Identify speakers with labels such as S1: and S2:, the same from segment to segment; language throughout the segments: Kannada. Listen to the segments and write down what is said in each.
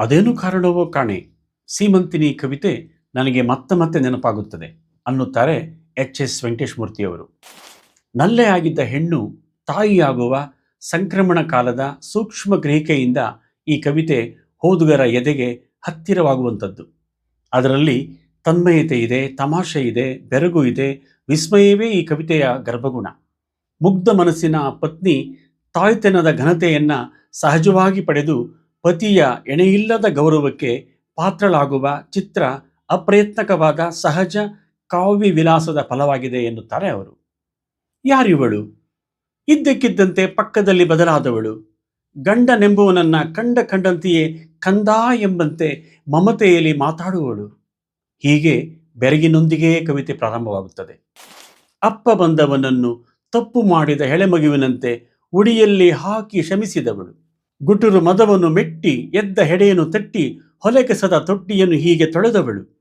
S1: ಅದೇನು ಕಾರಣವೋ ಕಾಣೆ. ಸೀಮಂತಿನಿ ಕವಿತೆ ನನಗೆ ಮತ್ತೆ ಮತ್ತೆ ನೆನಪಾಗುತ್ತದೆ ಅನ್ನುತ್ತಾರೆ ಎಚ್ ಎಸ್ ವೆಂಕಟೇಶ್ಮೂರ್ತಿಯವರು. ನಲ್ಲೆ ಆಗಿದ್ದ ಹೆಣ್ಣು ತಾಯಿಯಾಗುವ ಸಂಕ್ರಮಣ ಕಾಲದ ಸೂಕ್ಷ್ಮ ಗ್ರಹಿಕೆಯಿಂದ ಈ ಕವಿತೆ ಓದುಗರ ಎದೆಗೆ ಹತ್ತಿರವಾಗುವಂಥದ್ದು. ಅದರಲ್ಲಿ ತನ್ಮಯತೆ ಇದೆ, ತಮಾಷೆ ಇದೆ, ಬೆರಗು ಇದೆ, ವಿಸ್ಮಯವೇ ಈ ಕವಿತೆಯ ಗರ್ಭಗುಣ. ಮುಗ್ಧ ಮನಸ್ಸಿನ ಪತ್ನಿ ತಾಯ್ತನದ ಘನತೆಯನ್ನು ಸಹಜವಾಗಿ ಪಡೆದು ಪತಿಯ ಎಣೆಯಿಲ್ಲದ ಗೌರವಕ್ಕೆ ಪಾತ್ರಳಾಗುವ ಚಿತ್ರ ಅಪ್ರಯತ್ನಕವಾದ ಸಹಜ ಕಾವ್ಯ ವಿಲಾಸದ ಫಲವಾಗಿದೆ ಎನ್ನುತ್ತಾರೆ ಅವರು. ಯಾರಿವಳು? ಇದ್ದಕ್ಕಿದ್ದಂತೆ ಪಕ್ಕದಲ್ಲಿ ಬದಲಾದವಳು. ಗಂಡನೆಂಬುವನನ್ನ ಕಂಡ ಕಂಡಂತೆಯೇ ಕಂದ ಎಂಬಂತೆ ಮಮತೆಯಲ್ಲಿ ಮಾತಾಡುವಳು. ಹೀಗೆ ಬೆರಗಿನೊಂದಿಗೇ ಕವಿತೆ ಪ್ರಾರಂಭವಾಗುತ್ತದೆ. ಅಪ್ಪ ಬಂದವನನ್ನು ತಪ್ಪು ಮಾಡಿದ ಹೆಳೆಮಗುವಿನಂತೆ ಉಡಿಯಲ್ಲಿ ಹಾಕಿ ಶಮಿಸಿದವಳು. ಗುಟುರು ಮದವನ್ನು ಮೆಟ್ಟಿ, ಎದ್ದ ಹೆಡೆಯನ್ನು ತಟ್ಟಿ ಹೊಲೆಕೆಸದ ತೊಟ್ಟಿಯನ್ನು ಹೀಗೆ ತೊಳೆದವಳು.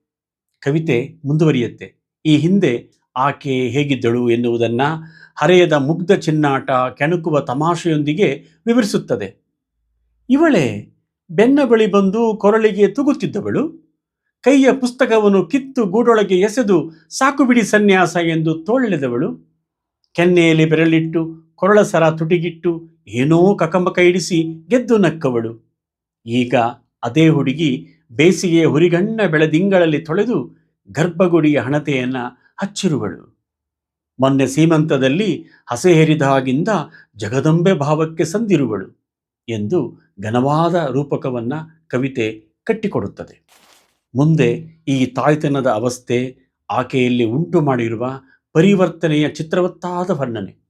S1: ಕವಿತೆ ಮುಂದುವರಿಯುತ್ತೆ. ಈ ಹಿಂದೆ ಆಕೆ ಹೇಗಿದ್ದಳು ಎನ್ನುವುದನ್ನು ಹರೆಯದ ಮುಗ್ಧ ಚಿನ್ನಾಟ ಕೆಣಕುವ ತಮಾಷೆಯೊಂದಿಗೆ ವಿವರಿಸುತ್ತದೆ. ಇವಳೇ ಬೆನ್ನ ಬಳಿ ಬಂದು ಕೊರಳಿಗೆ ತೂಗುತ್ತಿದ್ದವಳು. ಕೈಯ ಪುಸ್ತಕವನ್ನು ಕಿತ್ತು ಗೂಡೊಳಗೆ ಎಸೆದು, ಸಾಕು ಬಿಡಿ ಸನ್ಯಾಸ ಎಂದು ತೋಳೆಳೆದವಳು. ಕೆನ್ನೆಯಲ್ಲಿ ಬೆರಳಿಟ್ಟು ಕೊರಳ ಸರ ತುಟಿಗಿಟ್ಟು ಏನೋ ಕಕಂಬಕ ಇಡಿಸಿ ಗೆದ್ದು ನಕ್ಕವಳು. ಈಗ ಅದೇ ಹುಡುಗಿ ಬೇಸಿಗೆಯ ಹುರಿಗಣ್ಣ ಬೆಳೆದಿಂಗಳಲ್ಲಿ ತೊಳೆದು ಗರ್ಭಗುಡಿಯ ಹಣತೆಯನ್ನ ಹಚ್ಚಿರುವಳು. ಮೊನ್ನೆ ಸೀಮಂತದಲ್ಲಿ ಹಸೆ ಹೇರಿದ ಜಗದಂಬೆ ಭಾವಕ್ಕೆ ಸಂದಿರುವಳು ಎಂದು ಘನವಾದ ರೂಪಕವನ್ನ ಕವಿತೆ ಕಟ್ಟಿಕೊಡುತ್ತದೆ. ಮುಂದೆ ಈ ತಾಯ್ತನದ ಅವಸ್ಥೆ ಆಕೆಯಲ್ಲಿ ಉಂಟು ಮಾಡಿರುವ ಪರಿವರ್ತನೆಯ ಚಿತ್ರವತ್ತಾದ ವರ್ಣನೆ.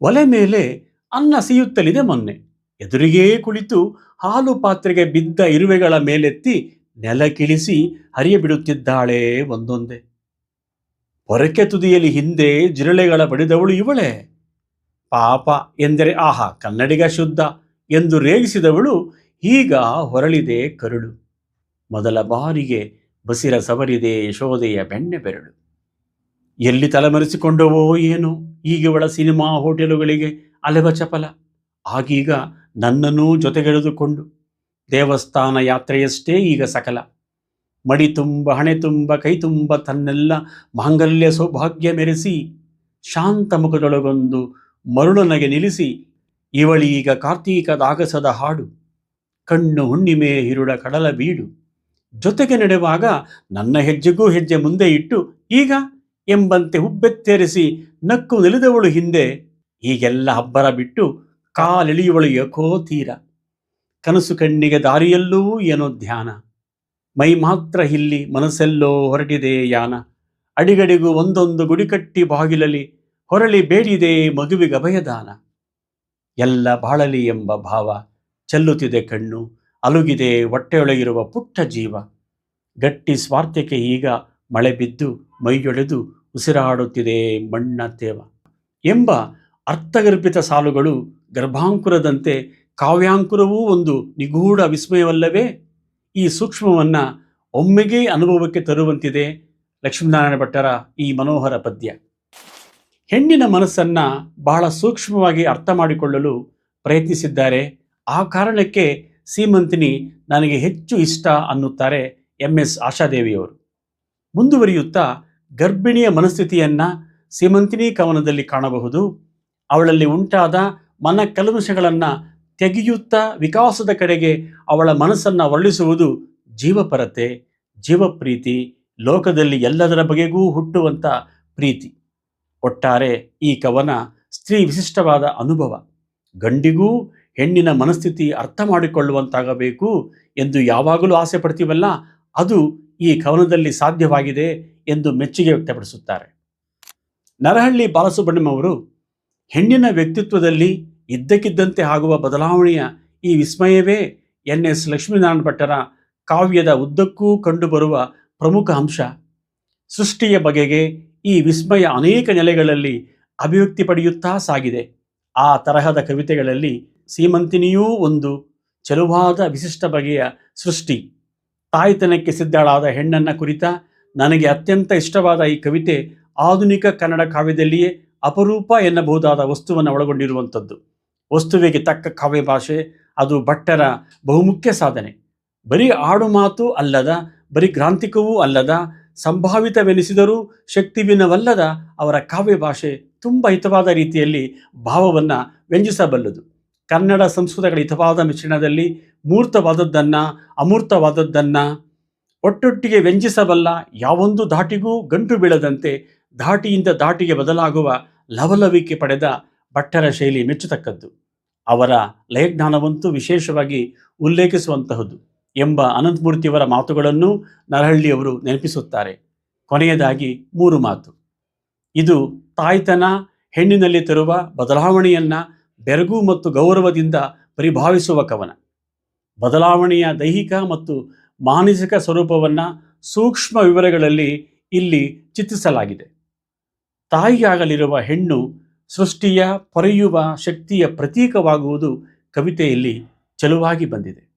S1: ಒಲೆ ಮೇಲೆ ಅನ್ನ ಸಿಯುತ್ತಲಿದೆ ಮೊನ್ನೆ. ಎದುರಿಗೇ ಕುಳಿತು ಹಾಲು ಪಾತ್ರೆಗೆ ಬಿದ್ದ ಇರುವೆಗಳ ಮೇಲೆತ್ತಿ ನೆಲಕಿಳಿಸಿ ಹರಿಯಬಿಡುತ್ತಿದ್ದಾಳೆ ಒಂದೊಂದೆ. ಹೊರಕೆ ತುದಿಯಲ್ಲಿ ಹಿಂದೆ ಜಿರಳೆಗಳ ಬಡಿದವಳು ಇವಳೇ. ಪಾಪ ಎಂದರೆ ಆಹಾ ಕನ್ನಡಿಗ ಶುದ್ಧ ಎಂದು ರೇಗಿಸಿದವಳು ಈಗ ಹೊರಳಿದೆ ಕರುಳು. ಮೊದಲ ಬಾರಿಗೆ ಬಸಿರ ಸವರಿದೆ ಯಶೋಧೆಯ ಬೆಣ್ಣೆ ಬೆರಳು. ಎಲ್ಲಿ ತಲೆಮರೆಸಿಕೊಂಡವೋ ಏನೋ. ಈಗಿವಳ ಸಿನಿಮಾ ಹೋಟೆಲುಗಳಿಗೆ ಅಲೆವ ಚಪಲ. ಆಗೀಗ ನನ್ನನ್ನೂ ಜೊತೆಗೆಳೆದುಕೊಂಡು ದೇವಸ್ಥಾನ ಯಾತ್ರೆಯಷ್ಟೇ ಈಗ ಸಕಲ. ಮಡಿ ತುಂಬ, ಹಣೆ ತುಂಬ, ಕೈ ತುಂಬ ತನ್ನೆಲ್ಲ ಮಾಂಗಲ್ಯ ಸೌಭಾಗ್ಯ ಮೆರೆಸಿ ಶಾಂತ ಮುಖದೊಳಗೊಂದು ಮರುಳನಗೆ ನಿಲ್ಲಿಸಿ ಇವಳೀಗ ಕಾರ್ತೀಕದಾಗಸದ ಹಾಡು, ಕಣ್ಣು ಹುಣ್ಣಿಮೆ ಹಿರುಡ ಕಡಲ ಬೀಡು ಜೊತೆಗೆ ನಡೆವಾಗ ನನ್ನ ಹೆಜ್ಜೆಗೂ ಹೆಜ್ಜೆ ಮುಂದೆ ಇಟ್ಟು ಈಗ ಎಂಬಂತೆ ಹುಬ್ಬೆತ್ತೇರಿಸಿ ನಕ್ಕು ನಿಲಿದವಳು ಹಿಂದೆ ಹೀಗೆಲ್ಲ ಅಬ್ಬರ ಬಿಟ್ಟು ಕಾಲೆಳೆಯುವಳು ಯಕೋ ತೀರ. ಕನಸು ಕಣ್ಣಿಗೆ ದಾರಿಯಲ್ಲೂ ಏನೋ ಧ್ಯಾನ. ಮೈ ಮಾತ್ರ ಇಲ್ಲಿ ಮನಸ್ಸೆಲ್ಲೋ ಹೊರಟಿದೆ ಯಾನ. ಅಡಿಗಡಿಗೂ ಒಂದೊಂದು ಗುಡಿಕಟ್ಟಿ ಬಾಗಿಲಲ್ಲಿ ಹೊರಳಿ ಬೇಡಿದೆ ಮಗುವಿಗೆ ಅಭಯದಾನ. ಎಲ್ಲ ಬಾಳಲಿ ಎಂಬ ಭಾವ ಚೆಲ್ಲುತ್ತಿದೆ ಕಣ್ಣು, ಅಲುಗಿದೆ ಹೊಟ್ಟೆಯೊಳಗಿರುವ ಪುಟ್ಟ ಜೀವ. ಗಟ್ಟಿ ಸ್ವಾರ್ಥಕ್ಕೆ ಈಗ ಮಳೆ ಬಿದ್ದು ಮೈಯೊಡೆದು ಉಸಿರಾಡುತ್ತಿದೆ ಮಣ್ಣ ತೇವ. ಎಂಬ ಅರ್ಥಗರ್ಭಿತ ಸಾಲುಗಳು ಗರ್ಭಾಂಕುರದಂತೆ ಕಾವ್ಯಾಂಕುರವೂ ಒಂದು ನಿಗೂಢ ವಿಸ್ಮಯವಲ್ಲವೇ? ಈ ಸೂಕ್ಷ್ಮವನ್ನು ಒಮ್ಮೆಗೇ ಅನುಭವಕ್ಕೆ ತರುವಂತಿದೆ ಲಕ್ಷ್ಮೀನಾರಾಯಣ ಭಟ್ಟರ ಈ ಮನೋಹರ ಪದ್ಯ. ಹೆಣ್ಣಿನ ಮನಸ್ಸನ್ನು ಬಹಳ ಸೂಕ್ಷ್ಮವಾಗಿ ಅರ್ಥ ಮಾಡಿಕೊಳ್ಳಲು ಪ್ರಯತ್ನಿಸಿದ್ದಾರೆ. ಆ ಕಾರಣಕ್ಕೆ ಸೀಮಂತಿನಿ ನನಗೆ ಹೆಚ್ಚು ಇಷ್ಟ ಅನ್ನುತ್ತಾರೆ ಎಂ ಎಸ್ ಆಶಾದೇವಿಯವರು. ಮುಂದುವರಿಯುತ್ತಾ ಗರ್ಭಿಣಿಯ ಮನಸ್ಥಿತಿಯನ್ನು ಸೀಮಂತಿನಿ ಕವನದಲ್ಲಿ ಕಾಣಬಹುದು. ಅವಳಲ್ಲಿ ಉಂಟಾದ ಮನ ಕಲ್ಮಶಗಳನ್ನು ತೆಗೆಯುತ್ತಾ ವಿಕಾಸದ ಕಡೆಗೆ ಅವಳ ಮನಸ್ಸನ್ನು ಹೊರಳಿಸುವುದು ಜೀವಪರತೆ, ಜೀವಪ್ರೀತಿ, ಲೋಕದಲ್ಲಿ ಎಲ್ಲದರ ಬಗೆಗೂ ಹುಟ್ಟುವಂಥ ಪ್ರೀತಿ. ಒಟ್ಟಾರೆ ಈ ಕವನ ಸ್ತ್ರೀ ವಿಶಿಷ್ಟವಾದ ಅನುಭವ. ಗಂಡಿಗೂ ಹೆಣ್ಣಿನ ಮನಸ್ಥಿತಿ ಅರ್ಥ ಮಾಡಿಕೊಳ್ಳುವಂತಾಗಬೇಕು ಎಂದು ಯಾವಾಗಲೂ ಆಸೆ ಪಡ್ತೀವಲ್ಲ ಅದು ಈ ಕವನದಲ್ಲಿ ಸಾಧ್ಯವಾಗಿದೆ ಎಂದು ಮೆಚ್ಚುಗೆ ವ್ಯಕ್ತಪಡಿಸುತ್ತಾರೆ. ನರಹಳ್ಳಿ ಬಾಲಸುಬ್ರಹ್ಮಣ್ಯಂ ಅವರು, ಹೆಣ್ಣಿನ ವ್ಯಕ್ತಿತ್ವದಲ್ಲಿ ಇದ್ದಕ್ಕಿದ್ದಂತೆ ಆಗುವ ಬದಲಾವಣೆಯ ಈ ವಿಸ್ಮಯವೇ ಎನ್. ಎಸ್. ಲಕ್ಷ್ಮೀನಾರಾಯಣ ಭಟ್ಟರ ಕಾವ್ಯದ ಉದ್ದಕ್ಕೂ ಕಂಡುಬರುವ ಪ್ರಮುಖ ಅಂಶ. ಸೃಷ್ಟಿಯ ಬಗೆಗೆ ಈ ವಿಸ್ಮಯ ಅನೇಕ ನೆಲೆಗಳಲ್ಲಿ ಅಭಿವ್ಯಕ್ತಿ ಪಡೆಯುತ್ತಾ ಸಾಗಿದೆ. ಆ ತರಹದ ಕವಿತೆಗಳಲ್ಲಿ ಸೀಮಂತಿನಿಯೂ ಒಂದು ಚೆಲುವಾದ ವಿಶಿಷ್ಟ ಬಗೆಯ ಸೃಷ್ಟಿ. ತಾಯ್ತನಕ್ಕೆ ಸಿದ್ಧಳಾದ ಹೆಣ್ಣನ್ನು ಕುರಿತ ನನಗೆ ಅತ್ಯಂತ ಇಷ್ಟವಾದ ಈ ಕವಿತೆ ಆಧುನಿಕ ಕನ್ನಡ ಕಾವ್ಯದಲ್ಲಿಯೇ ಅಪರೂಪ ಎನ್ನಬಹುದಾದ ವಸ್ತುವನ್ನು ಒಳಗೊಂಡಿರುವಂಥದ್ದು. ವಸ್ತುವಿಗೆ ತಕ್ಕ ಕಾವ್ಯ ಭಾಷೆ, ಅದು ಭಟ್ಟರ ಬಹುಮುಖ್ಯ ಸಾಧನೆ. ಬರೀ ಆಡು ಮಾತು ಅಲ್ಲದ, ಬರೀ ಗ್ರಾಂಥಿಕವೂ ಅಲ್ಲದ, ಸಂಭಾವಿತವೆನಿಸಿದರೂ ಶಕ್ತಿವಿನವಲ್ಲದ ಅವರ ಕಾವ್ಯ ಭಾಷೆ ತುಂಬ ಹಿತವಾದ ರೀತಿಯಲ್ಲಿ ಭಾವವನ್ನು ವ್ಯಂಜಿಸಬಲ್ಲದು. ಕನ್ನಡ ಸಂಸ್ಕೃತಗಳ ಹಿತವಾದ ಮಿಶ್ರಣದಲ್ಲಿ ಮೂರ್ತವಾದದ್ದನ್ನು, ಅಮೂರ್ತವಾದದ್ದನ್ನು ಒಟ್ಟೊಟ್ಟಿಗೆ ವ್ಯಂಜಿಸಬಲ್ಲ ಯಾವೊಂದು ಧಾಟಿಗೂ ಗಂಟು ಬೀಳದಂತೆ ಧಾಟಿಯಿಂದ ಧಾಟಿಗೆ ಬದಲಾಗುವ ಲವಲವಿಕೆ ಪಡೆದ ಭಟ್ಟರ ಶೈಲಿ ಮೆಚ್ಚತಕ್ಕದ್ದು. ಅವರ ಲಯಜ್ಞಾನವಂತೂ ವಿಶೇಷವಾಗಿ ಉಲ್ಲೇಖಿಸುವಂತಹದ್ದು ಎಂಬ ಅನಂತಮೂರ್ತಿಯವರ ಮಾತುಗಳನ್ನು ನರಹಳ್ಳಿಯವರು ನೆನಪಿಸುತ್ತಾರೆ. ಕೊನೆಯದಾಗಿ ಮೂರು ಮಾತು. ಇದು ತಾಯ್ತನ, ಹೆಣ್ಣಿನಲ್ಲಿ ತರುವ ಬದಲಾವಣೆಯನ್ನು ಬೆರಗು ಮತ್ತು ಗೌರವದಿಂದ ಪರಿಭಾವಿಸುವ ಕವನ. ಬದಲಾವಣೆಯ ದೈಹಿಕ ಮತ್ತು ಮಾನಸಿಕ ಸ್ವರೂಪವನ್ನು ಸೂಕ್ಷ್ಮ ವಿವರಗಳಲ್ಲಿ ಇಲ್ಲಿ ಚಿತ್ರಿಸಲಾಗಿದೆ. ತಾಯಿಯಾಗಲಿರುವ ಹೆಣ್ಣು ಸೃಷ್ಟಿಯ ಪೊರೆಯುವ ಶಕ್ತಿಯ ಪ್ರತೀಕವಾಗುವುದು ಕವಿತೆಯಲ್ಲಿ ಚೆಲುವಾಗಿ ಬಂದಿದೆ.